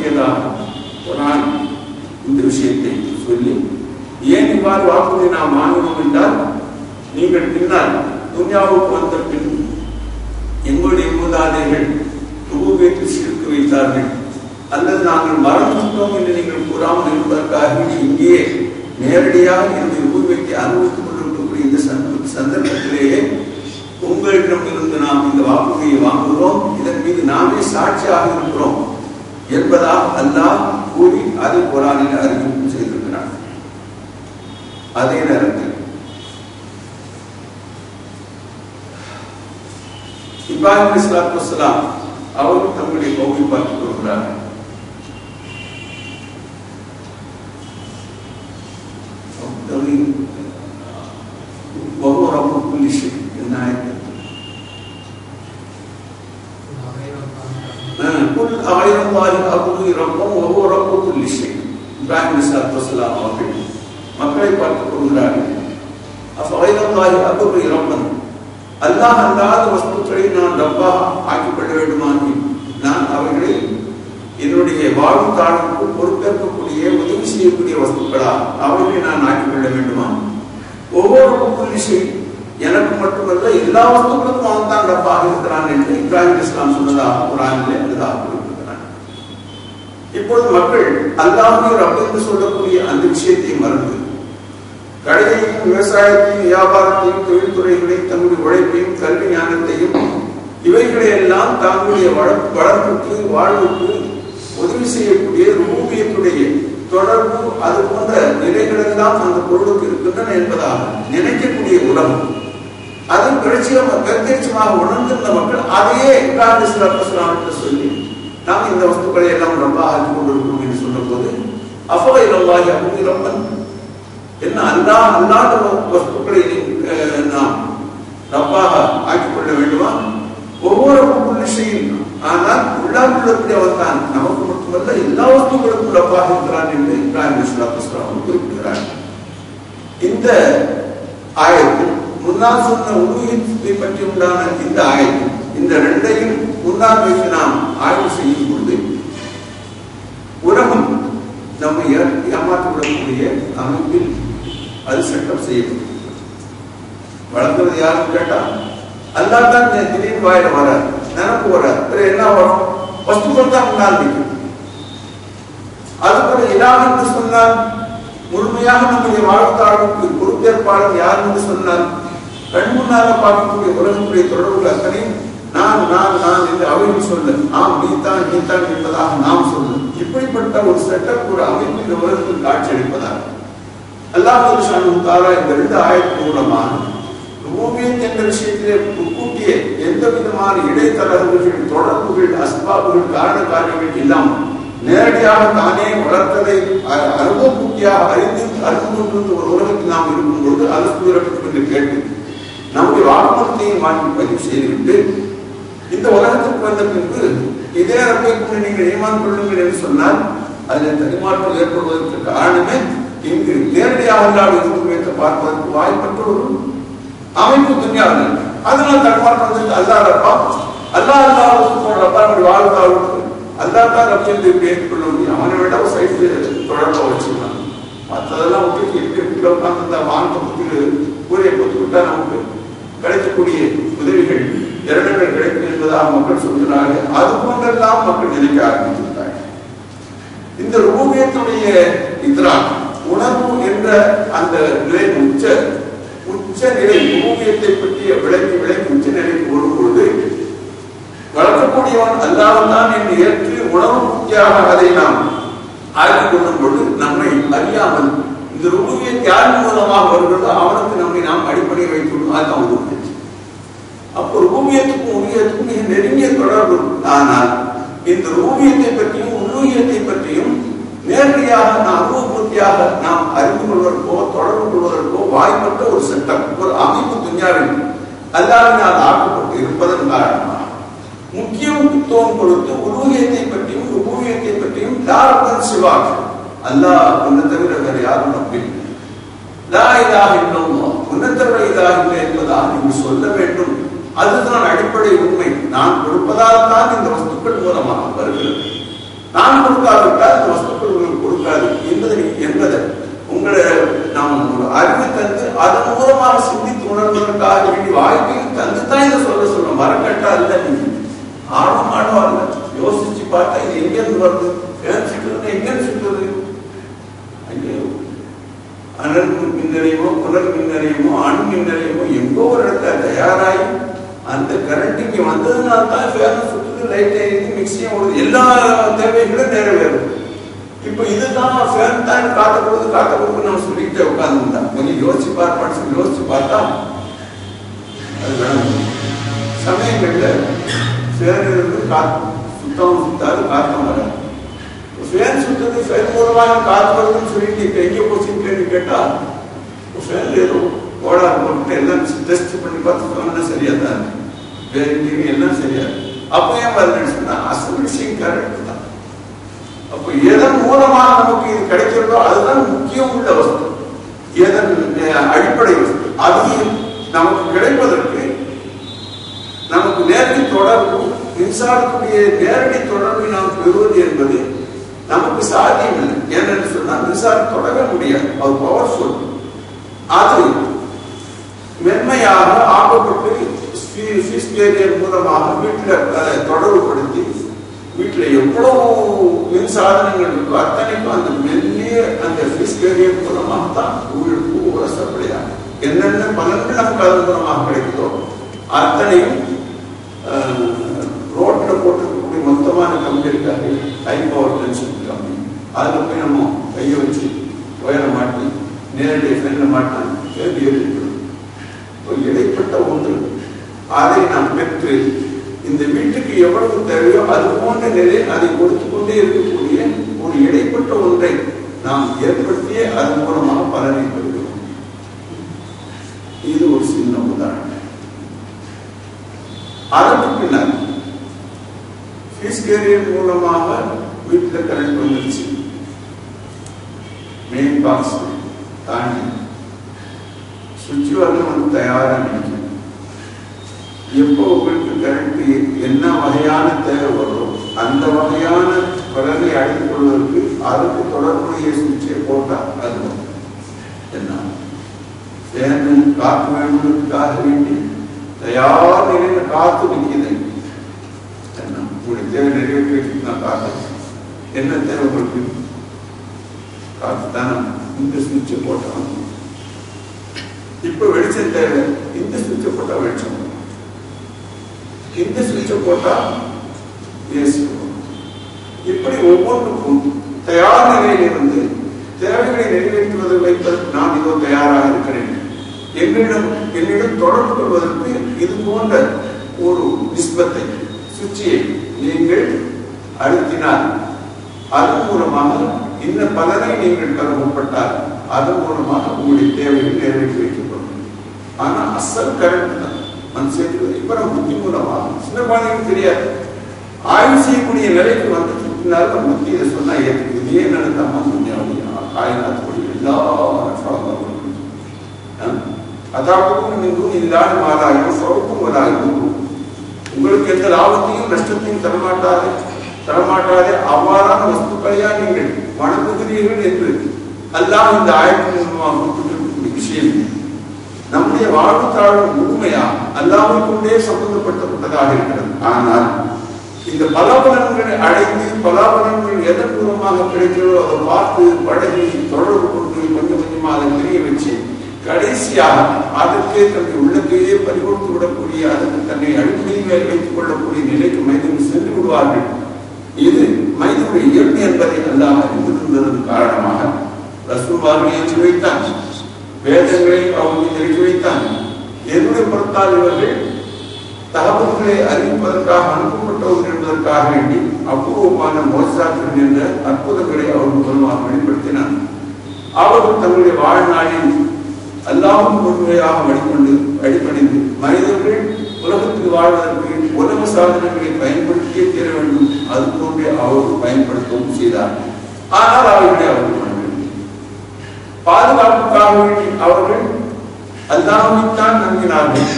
கூடியதாக குரான் இந்த விஷயத்தை சொல்லி ஏன் இவ்வாறு வாக்குறுதி நாம் வாங்கினோம் என்றால் நீங்கள் பின்னால் துன்யாவுக்கு வந்த பின் எங்களுடைய மூதாதைகள் ரூபேற்றில் சிறுக்கு வைத்தார்கள். அல்லது நாங்கள் மறந்துவிட்டோம் என்று நீங்கள் கூறாமல் இருப்பதற்காக இங்கேயே நேரடியாக என்னுடைய ரூபத்தை அனுபவித்துக் கொண்டிருக்கக்கூடிய இந்த சந்த- சந்தர்ப்பத்திலேயே உங்களிடம் இருந்து நாம் இந்த வாக்குறுதியை வாங்குகிறோம். இதன் மீது நாமே சாட்சியாக இருக்கிறோம். என்பதாக அல்லாஹ் கூறி அதை குரானில் அறிவிப்பு செய்திருக்கிறார் அதே நேரத்தில் இப்ராஹிம் இஸ்லாத்து வஸ்ஸலாம் அவரும் தங்களுடைய கௌரி பார்த்துக் கொள்கிறார்கள் பிராயம் மினிஸ்டர் அப்துல்லாம் அவர்கள் மக்களை பார்த்து கூறுகிறார்கள் அப்படி ரப்பன் அல்லாஹ் அல்லாத வஸ்துக்களை நான் ரப்பா ஆக்கிக்கொள்ள வேண்டுமானி நான் அவர்களை என்னுடைய வாழ்வு தாழ்வுக்கு பொறுப்பேற்கக்கூடிய உதவி செய்யக்கூடிய வஸ்துக்களா அவர்களை நான் ஆக்கிக்கொள்ள வேண்டுமா? ஒவ்வொரு புலிசை எனக்கு மட்டுமல்ல எல்லா வஸ்துக்களுக்கும் அவன் தான் ரப்பாக இருக்கிறான் என்று இப்ராஹிம் இஸ்லாம் சொன்னதா ஒரு ஆங்கிலே அதுதான் இப்பொழுது மக்கள் அல்லாமே ரப் என்று சொல்லக்கூடிய அந்த விஷயத்தை மறந்து கடையையும் விவசாயத்தையும் வியாபாரத்தையும் தொழில்துறைகளையும் தங்களுடைய உழைப்பையும் கல்வி ஞானத்தையும் இவைகளை எல்லாம் தங்களுடைய வளர்ப்புக்கு வாழ்வுக்கு உதவி செய்யக்கூடிய ரூபியத்துடைய தொடர்பு அது போன்ற நிலைகளெல்லாம் அந்த பொருளுக்கு இருக்கின்றன என்பதாக நினைக்கக்கூடிய உலகம். அது பிரச்சயமா பிரத்யட்சமாக உணர்ந்திருந்த மக்கள் அதையே காங்கிரஸ் இஸ்லாம் சொல்லி நாம் இந்த வஸ்துக்களை எல்லாம் ரொம்ப ஆக்கி கொண்டிருக்கிறோம் என்று சொன்ன அஃபகை அஃபா இலவாகி அபுதி ரப்பன். என்ன அல்லா அல்லாத வஸ்துக்களை நாம் ரப்பாக ஆக்கிக் கொள்ள வேண்டுமா? ஒவ்வொரு புள்ளிசையும் ஆனால் உள்ளாக்குள்ளக்கூடிய அவன் தான். நமக்கு மட்டுமல்ல எல்லா வஸ்துக்களுக்கும் ரப்பாக இருக்கிறான் என்று இப்ராஹிம் இஸ்லாம் இஸ்லாம் குறிப்பிடுகிறார் இந்த ஆயத்தில் முன்னால் சொன்ன உருவத்தை பற்றி உண்டான இந்த ஆயத்தில் இந்த ரெண்டையும் முன்னால் வைத்து நாம் ஆய்வு செய்யும் பொழுது உலகம் நம்மை ஏ- ஏமாற்றிவிடக்கூடிய அமைப்பில் அது சட்டம் செய்யப்படும். வளர்ந்தது யாருன்னு கேட்டா அல்லா தான் திடீர்னு வாயில வராது நினப்பு வர பிறகு என்ன வரும்? வஸ்துக்கள் தான் முன்னால் நிற்கும். அதுபோல இலாஹ் என்று சொன்னால் முழுமையாக நம்முடைய வாழ்த்தாளுக்கு பொறுப்பேற்பாளர் யார் என்று சொன்னால் கண் முன்னால பார்க்கக்கூடிய உலகத்துடைய தொடர்புகள் அத்தனையும் நான் நான் நான் என்று அவையில் சொல்ல ஆம் நீதான் நீதான் என்பதாக நாம் சொல்ல. இப்படிப்பட்ட ஒரு செட்டப் ஒரு அமைப்பு இந்த உலகத்தில் காட்சியளிப்பதாக அல்லாஹ் தாரா இந்த ரெண்டு ஆயத்தின் மூலமாக ரூபியத் என்ற விஷயத்திலே கூட்டிய எந்த விதமான இடைத்தரகர்கள் தொடர்புகள் அஸ்பாபுகள் காரண காரியங்கள் இல்லாமல் நேரடியாக தானே வளர்த்ததை அ- அனுபவபூர்த்தியாக அறிந்து அறிந்து ஒரு உலகத்தில் நாம் இருக்கும் பொழுது அனுப்புகிறோம் என்று கேட்டு நம்முடைய வாக்குமூலத்தையும் வாங்கி பதிவு செய்துவிட்டு இந்த உலகத்துக்கு வந்த பின்பு இதே ரப்பை கொண்டு நீங்கள் ஈமான் கொள்ளுங்கள் என்று சொன்னால் அதில் தடுமாற்றம் ஏற்படுவதற்கு காரணமே இங்கு நேரடியாக அல்லாத இருந்து பார்ப்பதற்கு வாய்ப்பற்ற ஒரு அமைப்பு துணியாவில் அதனால் தன்மாற்றம் வந்து அல்லா ரப்பா அல்லா அல்லா ரப்பா நம்முடைய வாழ்வாழ்வுக்கு அல்லா தான் ரப்பி என்று ஏற்றுக்கொள்ள முடியும் அவனை விட ஒரு சைட்டு தொடர்பை வச்சுக்கலாம். மற்றதெல்லாம் விட்டு இருக்கு. வீட்டில் உட்கார்ந்து இந்த வானத்தை பற்றி கூரையை விட்டா நமக்கு கிடைக்கக்கூடிய உதவிகள் இரண்டுகள் கிடைக்கும். என்பதாக மக்கள் சொல்கிறார்கள். அது போன்றெல்லாம் மக்கள் நினைக்க ஆரம்பித்திருக்கிறார்கள் இந்த ரூபியத்துடைய இதரா உணர்வு என்ற அந்த நிலை உச்ச உச்ச நிலை ரூபியத்தை பற்றிய விளக்கி விளக்கி உச்ச நிலைக்கு வரும்பொழுது வளர்க்கக்கூடியவன் அல்லாதான் என்று ஏற்று உணவு பூர்த்தியாக அதை நாம் ஆய்வு கொள்ளும் பொழுது நம்மை அறியாமல் இந்த ரூபியத் யார் மூலமாக வருகிறதோ அவனுக்கு நம்மை நாம் அடிப்படையை வைத்துள்ளோம். அதுதான் அப்போ ரூபியத்துக்கும் உருவியத்துக்கும் மிக நெருங்கிய தொடர்பு இருக்கு. ஆனால் இந்த ரூபியத்தை பற்றியும் உருவியத்தை பற்றியும் நேரடியாக நாம் அனுபவபூர்த்தியாக நாம் அறிந்து கொள்வதற்கோ தொடர்பு கொள்வதற்கோ வாய்ப்பற்ற ஒரு சட்டம் ஒரு அமைப்பு துணியாவில் அல்லாவினால் ஆக்கப்பட்டு இருப்பதன் காரணமாக முக்கிய முக்கியத்துவம் கொடுத்து உருவியத்தை பற்றியும் உருவியத்தை பற்றியும் தாரப்பன் சிவாக் அல்லாஹ் உன்னை தவிர வேறு யாரும் நம்பில்லை லா இலாஹ இல்லல்லாஹ் உன்னை தவிர இலாஹ இல்லை என்பதாக நீங்கள் சொல்ல வேண்டும் அதுதான் அடிப்படை உண்மை. நான் கொடுப்பதால் தான் இந்த வஸ்துக்கள் மூலமாக வருகிறது. நான் கொடுக்காவிட்டால் அந்த வஸ்துக்கள் உங்களுக்கு கொடுக்காது என்பதை என்பதை உங்களை நாம் ஒரு அறிவு தந்து அதன் மூலமாக சிந்தித்து உணர்வதற்காக வேண்டிய வாழ்க்கையில் தந்து தான் இதை சொல்ல சொல்றோம். மரக்கட்டா இல்ல நீங்க ஆழமானோ அல்ல. யோசிச்சு பார்த்தா இது எங்கிருந்து வருது? ஏன் சுற்றுறது எங்கிருந்து சுற்றுறது? ஐயோ. அனல் மின்னறையமோ புனர் மின்னறையுமோ அணு மின்னறையமோ எங்கோ ஒரு இடத்துல தயாராகி அந்த கரண்ட் இங்க வந்ததுனால தான் ஃபேன் சுற்றுது லைட் எரியுது மிக்சியும் ஓடுது எல்லா தேவைகளும் நிறைவேறும். இப்போ இதுதான் ஃபேன் தான் காட்டப்படுது காட்டப்படுது நம்ம சொல்லிட்டு உட்கார்ந்துருந்தா. கொஞ்சம் யோசிச்சு பார்ப்பான்னு சொல்லி யோசிச்சு பார்த்தா அது வேணும். சமயங்கள்ல ஃபேன் இருந்து காத்து சுத்தம் சுத்தாது காத்தம் வராது. ஃபேன் சுத்தது ஃபேன் மூலமாக காத்து வருதுன்னு சொல்லிட்டு இப்போ எங்கே போச்சுன்னு கேள்வி கேட்டா ஃபேன் ஏதோ ஓடா போட்டு எல்லாம் டெஸ்ட் பண்ணி பார்த்து சொன்னா சரியா தான் இருக்கு. வேற எங்கேயும் எல்லாம் சரியா அப்போ ஏன் வருதுன்னு சொன்னா அசல் விஷயம் கரெக்ட் தான். அப்போ எதன் மூலமாக நமக்கு இது கிடைக்கிறதோ அதுதான் முக்கியம் உள்ள வஸ்து. எதன் அடிப்படை வஸ்து. அது நமக்கு கிடைப்பதற்கு நமக்கு நேரடி தொடர்பு மின்சாரத்துடைய நேரடி தொடர்பை நாம் பெறுவது என்பது நமக்கு சாத்தியம் இல்லை ஏனென்று சொன்னால் மின்சாரம் தொடர முடியாது. அது பவர்ஃபுல் அது மென்மையாக ஆக்கப்பட்டு ஃபீஸ்பேரியர் மூலமாக வீட்டில் அதை தொடர்புபடுத்தி வீட்டில் எவ்வளவு மின் சாதனங்கள் இருக்கோ அத்தனைக்கும் அந்த மெல்லிய அந்த ஃபீஸ்பேரியர் மூலமாக தான் உங்களுக்கு உரசப்படையாது என்னென்ன பலன்கள் நமக்கு அதன் மூலமாக கிடைக்குதோ அத்தனையும் ரோட்ல போட்டிருக்கக்கூடிய மொத்தமான கம்பி இருக்காது. ஹை பவர் டென்ஷன் கம்பி. அதில் போய் நம்ம கையை வச்சு ஒயரை மாட்டி நேரடி ஃபெல்ல மாட்டி கேள்வி ஒரு இடைப்பட்ட ஒன்று. அதை நாம் பெற்று இந்த வீட்டுக்கு எவ்வளவு தேவையோ அது போன்ற நிலை அதை கொடுத்து கொண்டே இருக்கக்கூடிய ஒரு இடைப்பட்ட ஒன்றை நாம் ஏற்படுத்தியே அதன் மூலமாக பலனை பெறுகிறோம். இது ஒரு சின்ன உதாரணம். அதற்கு பின்னர் ஃபீஸ் கேரியர் மூலமாக வீட்டில் கரண்ட் வந்துருச்சு. மெயின் பாக்ஸ் தாண்டி சுவிட்ச் வரணும் தயாராக நினைக்கிறேன் எப்போ உங்களுக்கு கரண்ட் என்ன வகையான தேவை வரும் அந்த வகையான பலனை அடைந்து கொள்வதற்கு அதுக்கு தொடர்புடைய சிகிச்சை போட்டால் அது என்ன? வேண்டும் காக்க வேண்டுவதற்காக வேண்டி தயார் நிலையில் காத்து நிற்கிறது என்ன? உங்களுடைய தேவை நிறைவேற்றி நான் காத்து. என்ன தேவை உங்களுக்கு காத்து தானே. இந்த சிகிச்சை போட்டான் இப்ப வெளிச்சம் தேவை இந்த சுவிட்சை போட்டா வெளிச்சம் வரும். இந்த சுவிட்சை போட்டா ஏசி இப்படி ஒவ்வொன்றுக்கும் தயார் நிலையிலிருந்து தேவைகளை நிறைவேற்றுவதை வைப்பதற்கு நான் இதோ தயாராக இருக்கிறேன். என்னிடம் என்னிடம் தொடர்பு கொள்வதற்கு இது போன்ற ஒரு நிஸ்பத்தை சுவிட்சியை நீங்கள் அழுத்தினால் அதன் மூலமாக இந்த பலனை நீங்கள் பெற முற்பட்டால் அதன் மூலமாக உங்களுடைய தேவைகள் நிறைவேற்றி வைக்கப்படும் ஆனால் அசல் கரண்ட் தான் மண் இப்ப நம்ம புத்தி மூலமா சின்ன குழந்தைங்களுக்கு தெரியாது. ஆய்வு செய்யக்கூடிய நிலைக்கு வந்து பின்னால் நம்ம புத்தி இதை சொன்னா ஏற்றுக்குது இதே நடந்தாம கொஞ்சம் காயநாத்துக்குடி எல்லா அதாவது நீங்கள் இல்லாத மாதாயும் சொருக்கும் வராயும். உங்களுக்கு எந்த லாபத்தையும் நஷ்டத்தையும் தரமாட்டாது. தரமாட்டாதே அவ்வாறான வஸ்துக்களையா நீங்கள் வணங்குகிறீர்கள் என்று அல்லாஹ் இந்த ஆயத்தின் மூலமாக குறிப்பிட்டிருக்கக்கூடிய விஷயம். நம்முடைய வாழ்வு தாழ்வு முழுமையா அல்லாமை கொண்டே சம்பந்தப்படுத்தப்பட்டதாக இருக்கிறது. ஆனால் இந்த பலாபலன்களை அடைந்து பலாபலன்கள் எதன் மூலமாக கிடைக்கிறதோ அதை பார்த்து பழகி தொடர்பு கொண்டு கொஞ்சம் கொஞ்சமாக அதை தெரிய வச்சு கடைசியாக அதற்கே தன்னை உள்ளத்தையே பறிகொடுத்து விடக்கூடிய அதற்கு தன்னை அடிப்படையில் வைத்துக் கொள்ளக்கூடிய நிலைக்கு மனிதன் சென்று விடுவார்கள். இது மனிதனுடைய இயல்பு என்பதை அல்லாமல் அறிந்திருந்ததன் காரணமாக ரசூல்வார்கள் ஏற்றி வைத்தான். வேதங்களை அவர்கள் தெரிவித்து வைத்தான் என்னுடைய பொறுத்தால் இவர்கள் தகவல்களை அறிவிப்பதற்காக அனுப்பப்பட்டவர்கள் என்பதற்காக வேண்டி அபூர்வமான மோசாக்கள் என்ற அற்புதங்களை அவர்கள் மூலமாக வெளிப்படுத்தினார் அவர்கள் தங்களுடைய வாழ்நாளில் அல்லாவும் முழுமையாக வழிகொண்டு அடிப்படைந்து மனிதர்கள் உலகத்தில் வாழ்வதற்கு உலக சாதனங்களை பயன்படுத்தியே தீர வேண்டும். அது போன்றே அவர்கள் பயன்படுத்தவும் செய்தார் ஆனால் அவர்களை அவர்கள் பாதுகாப்புக்காக வேண்டி அவர்கள் அல்லாமைத்தான் நம்பினார்கள்.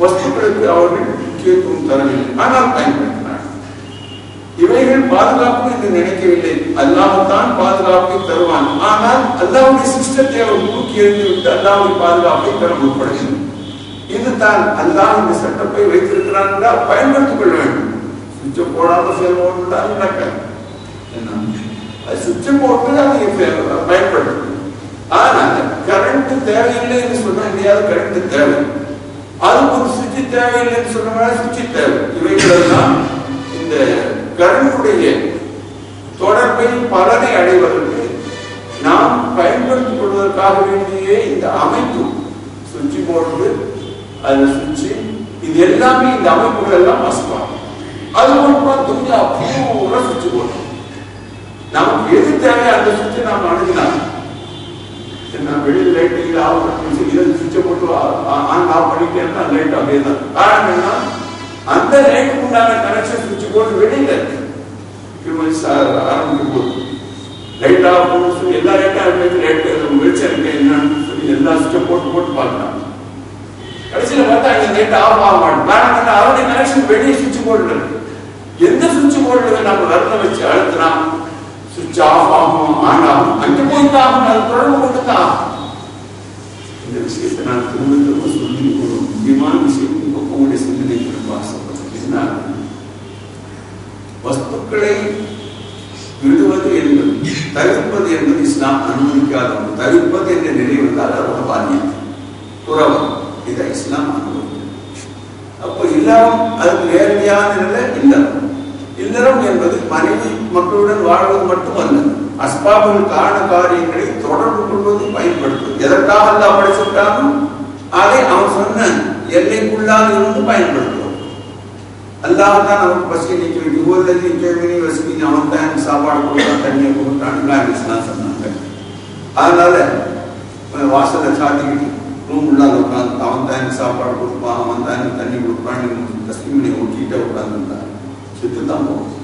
வஸ்துக்களுக்கு அவர்கள் முக்கியத்துவம் தரவில்லை. ஆனால் பயன்படுத்தினார்கள். இவைகள் பாதுகாப்பு என்று நினைக்கவில்லை. அல்லாஹ்தான் பாதுகாப்பை தருவான். ஆனால் அல்லாவுடைய சிஸ்டத்தை அவர் தூக்கி எறிந்து அல்லாவுடைய பாதுகாப்பை தர முற்படுகிறது. இதுதான் அல்லாஹ் இந்த சட்டப்பை வைத்திருக்கிறான் என்றால் பயன்படுத்திக் கொள்ள வேண்டும். சுவிட்சை போடாம செல்வோம் என்றால் என்ன அது சுவிட்சை போட்டு அதை பயன்படுத்தும். ஆனால் கரண்ட் தேவையில்லை என்று சொல்ல முடியாது கரண்ட் தேவை. அது ஒரு சுவிட்ச் தேவையில்லை என்று சொன்ன சுவிட்ச் தேவை. இவைகள் இந்த கரண்டுடைய தொடர்பை பலனை அடைவதற்கு நாம் பயன்படுத்திக் கொள்வதற்காக வேண்டிய இந்த அமைப்பு சுவிட்ச் போர்டு அது சுவிட்ச் இது எல்லாமே இந்த அமைப்புகள் எல்லாம் மஸ்பாகும் அது மட்டும் துணியா பூரா சுவிட்ச் போர்டு நமக்கு எது தேவை அந்த சுவிட்சை நாம் அணுகினாங்க நான் வெளியில் லைட் இது ஆஃப் பண்ணி இதை சுவிட்சை போட்டு ஆன் ஆஃப் பண்ணிட்டேன்னா லைட் அப்படியே தான். காரணம் என்ன அந்த லைட்டுக்கு உண்டான கனெக்ஷன் சுவிட்ச் போட்டு வெளியில இருக்கு. ஆரம்பிக்கும் போது. லைட் ஆஃப் பண்ணு சொல்லி எல்லா லைட்டும் லைட் வெளிச்சம் இருக்கு என்னன்னு சொல்லி எல்லா சுவிட்சை போட்டு போட்டு பார்க்கலாம். கடைசியில் பார்த்தா அந்த லைட் ஆஃப் ஆக மாட்டேன். காரணம் அவருடைய கனெக்ஷன் வெளியே சுவிட்ச் போர்டில் இருக்கு எந்த சுவிட்ச் போர்டில் நம்ம விரல வச்சு அழுத்தினா சுவிட்ச் ஆஃப் ஆகும் ஆன் ஆகும் அங்கே போய் ஆகும் அது தொடர்பு கொண்டு ஆகும் இந்த விஷயத்தை நான் திரும்ப திரும்ப சொல்லி ஒரு முக்கியமான விஷயம் இப்போ உங்களுடைய சிந்தனைக்கு வாசப்படுறேன் வஸ்துக்களை விடுவது என்பது தவிர்ப்பது என்பது இஸ்லாம் அனுமதிக்காத தவிர்ப்பது என்ற நிலை வந்தால் அதோட பாதியம் இதை இஸ்லாம் அப்போ அதுக்கு நேரடியான நிலை இல்லறம் என்பது மனைவி மக்களுடன் வாழ்வது மட்டுமல்ல அஸ்பாபுகள் காரண காரியங்களை தொடர்பு கொள்வது பயன்படுத்தும். எதற்காக அல்ல படைச்சிருக்காலும் அதை அவன் சொன்ன எல்லைக்குள்ளாக இருந்து பயன்படுத்துவோம் அல்லாஹ் தான் நமக்கு பசி நீக்கி வைத்து ஒவ்வொரு கேள்வி வசதி அவன் தான் சாப்பாடு கொடுத்தான் தண்ணியை கொடுத்தான் இஸ்லாம் சொன்னாங்க. அதனால அஹ், சாத்திக்கிட்டு ரூம் உள்ளாத உட்காந்து அவன் தான் சாப்பாடு கொடுப்பான் அவன் தான் தண்ணி கொடுப்பான் தஸ்மீனை ஊட்டிக்கிட்டே உட்காந்துருந்தான் de tout un.